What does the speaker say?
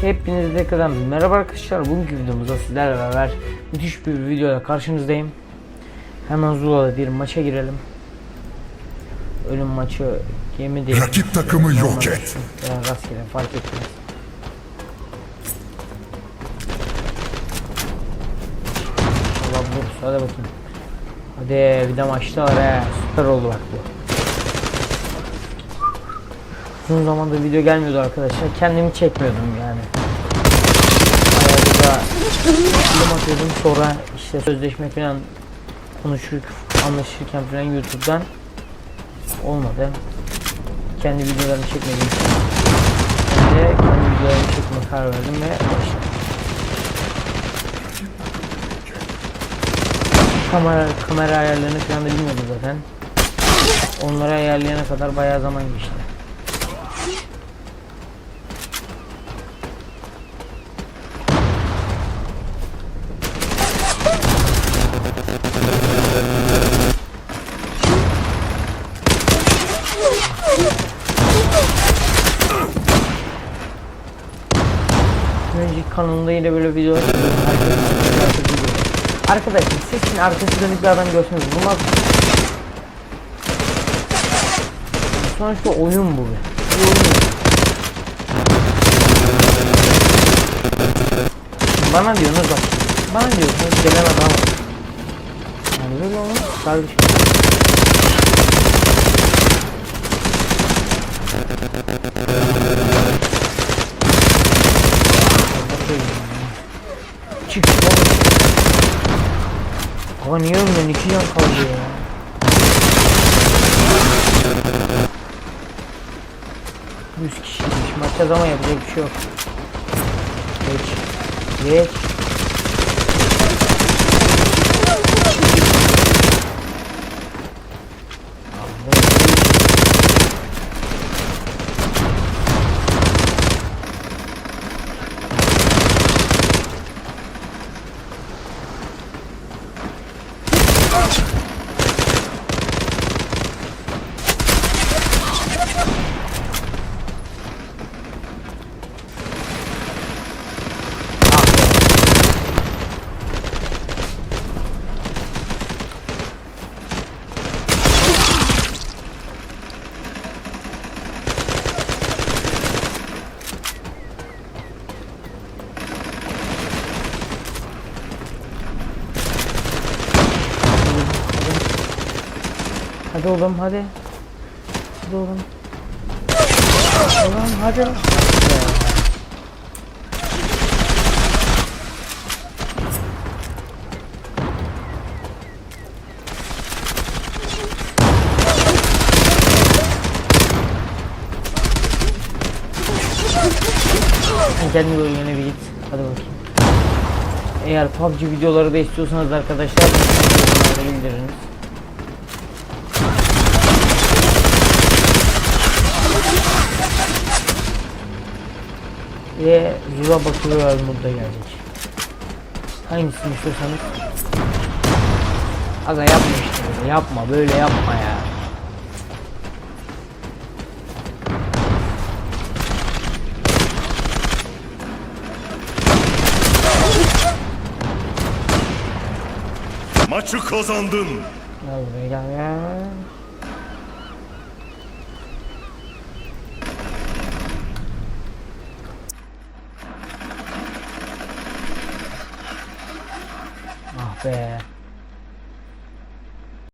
Hepinize tekrardan merhaba arkadaşlar. Bugünkü videomuzda sizlerle beraber müthiş bir videoyla karşınızdayım. Hemen Zula'da bir maça girelim. Ölüm maçı gemi değil. Rakip takımı yok Normal et. Veya rastgele fark etmez. Allah vurursa hadi bakayım. Hadi bir de maçta var he. Süper oldu bak bu. Uzun zamandır video gelmiyordu arkadaşlar. Kendimi çekmiyordum yani. Bayağı da film atıyordum. Sonra işte sözleşme falan konuşurken, anlaşırken falan YouTube'dan olmadı. Kendi videolarımı çekmediğim için ben de kendi videolarımı çekmeye karar verdim ve başladım. Kamera, kamera ayarlarını falan da bilmiyordum zaten. Onları ayarlayana kadar bayağı zaman geçti. Önceki kanalımda yine böyle video. Arkadaşlar sesin arkası dönük bir adam görseniz bunlar Sonuçta oyun bu. Bir oyun. Bana diyorsunuz bak. Bana diyorsunuz gelen adam. Yani böyle olmaz kardeşim. Çık oğlum. Ama niye ölmüyorsun? İki can kaldı ya. Yüz kişiymiş. Maçta ama yapacak bir şey yok. Geç. Geç. Hadi oğlum hadi. Hadi oğlum. Oğlum hadi. Sen kendi bölgene bir git. Hadi bakayım. Eğer PUBG videoları da istiyorsanız arkadaşlar bildiriniz. Ve Zula Bakırı Ölmur'da gelecek. Hangisini istiyorsanız. Aga yapma işte böyle yapma böyle yapma ya. Maçı kazandın. ừ rồi rồi á về okay.